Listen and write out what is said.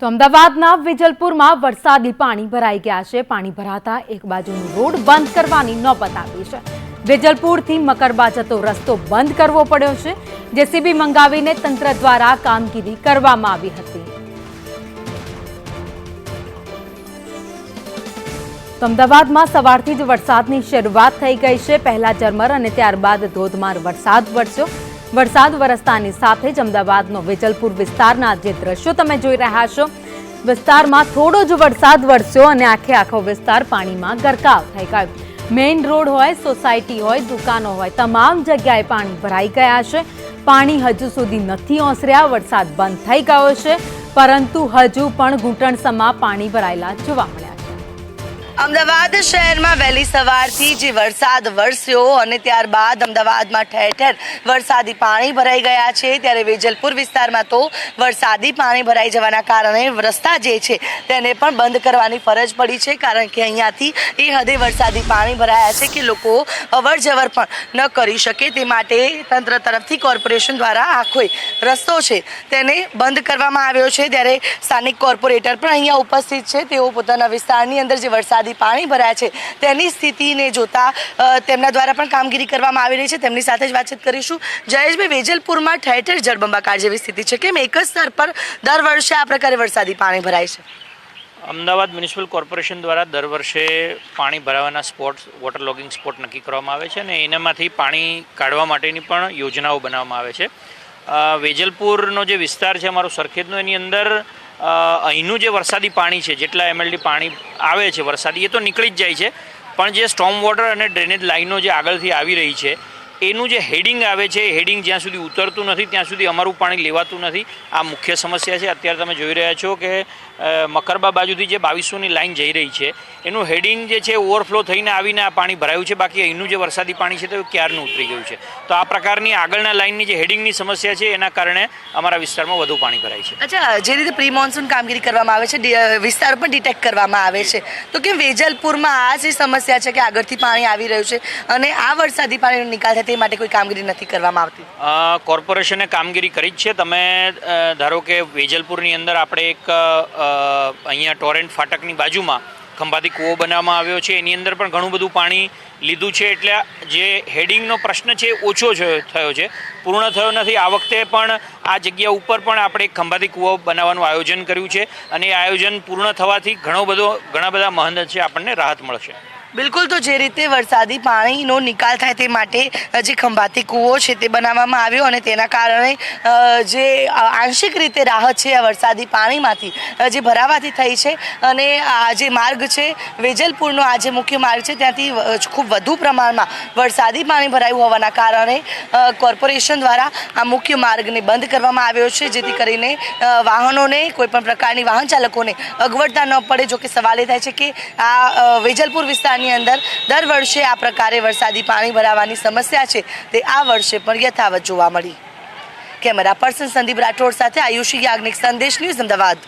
તો અમદાવાદના વિજલપુરમાં વરસાદી પાણી ભરાઈ ગયા છે. પાણી ભરાતા એક બાજુનો રોડ બંધ કરવાની નોબત આવી છે. વિજલપુરથી મકરબા જતો રસ્તો બંધ કરવો પડ્યો છે જેસીબી મંગાવીને તંત્ર દ્વારા કામગીરી કરવામાં આવી હતી. તો અમદાવાદમાં સવારથી જ વરસાદની શરૂઆત થઈ ગઈ છે. પહેલા ઝરમર અને ત્યારબાદ ધોધમાર વરસાદ વરસ્યો. વરસાદ વરસતાની સાથે જ અમદાવાદનો વેજલપુર વિસ્તારના જે દ્રશ્યો તમે જોઈ રહ્યા છો, વિસ્તારમાં થોડો જ વરસાદ વરસ્યો અને આખે આખો વિસ્તાર પાણીમાં ગરકાવ થઈ ગયો. મેઇન રોડ હોય, સોસાયટી હોય, દુકાનો હોય, તમામ જગ્યાએ પાણી ભરાઈ ગયા છે. પાણી હજુ સુધી નથી ઓસર્યા, વરસાદ બંધ થઈ ગયો છે. પરંતુ હજુ પણ ઘૂંટણસમાં પાણી ભરાયેલા જોવા મળ્યા અમદાવાદ શહેરમાં વહેલી સવારથી જે વરસાદ વરસ્યો અને ત્યારબાદ અમદાવાદમાં ઠેર ઠેર વરસાદી પાણી ભરાઈ ગયા છે, ત્યારે વેજલપુર વિસ્તારમાં તો વરસાદી પાણી ભરાઈ જવાના કારણે રસ્તા જે છે તેને પણ બંધ કરવાની ફરજ પડી છે, કારણ કે અહીંયાથી એ હદે વરસાદી પાણી ભરાયા છે કે લોકો અવર જવર પણ ન કરી શકે. તે માટે તંત્ર તરફથી કોર્પોરેશન દ્વારા આખો રસ્તો છે તેને બંધ કરવામાં આવ્યો છે. ત્યારે સ્થાનિક કોર્પોરેટર પણ અહીંયા ઉપસ્થિત છે. તેઓ પોતાના વિસ્તારની અંદર જે વરસાદી પાણી ભરાયા છે. તેની સ્થિતિને જોતા તેમના દ્વારા પણ કામગીરી કરવામાં આવી રહી છે. તેમની સાથે જ વાતચીત કરીશું. જયેશભાઈ, વેજલપુરમાં ઠેર ઠેર જળબંબાકાર જેવી સ્થિતિ છે. કેમ? એક જ સ્તર પર દર વર્ષે આ પ્રકારે વરસાદી પાણી ભરાય છે. અમદાવાદ મ્યુનિસિપલ કોર્પોરેશન દ્વારા દર વર્ષે પાણી ભરાવાના સ્પોટ, વોટર લોગિંગ સ્પોટ નક્કી કરવામાં આવે છે અને એનામાંથી પાણી કાઢવા માટેની પણ યોજનાઓ બનાવવામાં આવે છે. વેજલપુરનો જે વિસ્તાર છે, અમારો સરખેજનો, એની અંદર અહીંનું જે વરસાદી પાણી છે, જેટલા એમએલડી પાણી આવે છે, વરસાદી, એ તો નીકળી જ જાય છે. પણ જે સ્ટોમ વોટર અને ડ્રેનેજ લાઈનો જે આગળથી આવી રહી છે, એનું જે હેડિંગ આવે છે, એ હેડિંગ જ્યાં સુધી ઉતરતું નથી, ત્યાં સુધી અમારું પાણી લેવાતું નથી. આ મુખ્ય સમસ્યા છે. અત્યારે તમે જોઈ રહ્યા છો કે મકરબા બાજુથી જે બાવીસોની લાઇન જઈ રહી છે એનું હેડિંગ જે છે ઓવરફ્લો થઈને આવીને આ પાણી ભરાયું છે. બાકી અહીંનું જે વરસાદી પાણી છે તે ક્યારનું ઉતરી ગયું છે? તો આ પ્રકારની આગળના લાઈનની જે હેડિંગની સમસ્યા છે એના કારણે અમારા વિસ્તારમાં વધુ પાણી ભરાય છે. અચ્છા જે રીતે પ્રી મોન્સૂન કામગીરી કરવામાં આવે છે વિસ્તાર પણ ડિટેક્ટ કરવામાં આવે છે. તો કે વેજલપુરમાં આ જે સમસ્યા છે કે આગળથી પાણી આવી રહ્યું છે અને આ વરસાદી પાણીનો નિકાલ થાય તે માટે કોઈ કામગીરી નથી કરવામાં આવતી? કોર્પોરેશને કામગીરી કરી જ છે. તમે ધારો કે વેજલપુરની અંદર આપણે એક અહીંયા ટોરેન્ટ ફાટકની બાજુમાં ખંભાતી કૂવો બનાવવામાં આવ્યો છે. એની અંદર પણ ઘણું બધું પાણી લીધું છે. એટલે જે હેડિંગનો પ્રશ્ન છે ઓછો થયો છે. પૂર્ણ થયો નથી. આ વખતે પણ આ જગ્યા ઉપર પણ આપણે ખંભાતી કૂવો બનાવવાનું આયોજન કર્યું છે. અને આયોજન પૂર્ણ થવાથી ઘણો બધો, ઘણા બધા મહંત છે આપણને રાહત મળશે. બિલકુલ, તો જે રીતે વરસાદી પાણીનો નિકાલ થાય તે માટે જે ખંભાતી કૂવો છે તે બનાવવામાં આવ્યો અને તેના કારણે જે આંશિક રીતે રાહત છે આ વરસાદી પાણીમાંથી જે ભરાવાથી થઈ છે અને આ જે માર્ગ છે, વેજલપુરનો આ જે મુખ્ય માર્ગ છે ત્યાંથી ખૂબ વધુ પ્રમાણમાં વરસાદી પાણી ભરાયું હોવાના કારણે કોર્પોરેશન દ્વારા આ મુખ્ય માર્ગને બંધ કરવામાં આવ્યો છે, જેથી કરીને વાહનોને, કોઈપણ પ્રકારની વાહન ચાલકોને અગવડતા ન પડે, જો કે સવાલ એ થાય છે કે આ વેજલપુર વેજલપુર વિસ્તારની અંદર દર વર્ષે આ પ્રકારે વરસાદી પાણી ભરાવાની સમસ્યા છે તે આ વર્ષે પણ યથાવત જોવા મળી. કેમેરા પર્સન સંદીપ રાઠોડ સાથે આયુષી યાજ્ઞિક સંદેશ ન્યૂઝ અમદાવાદ.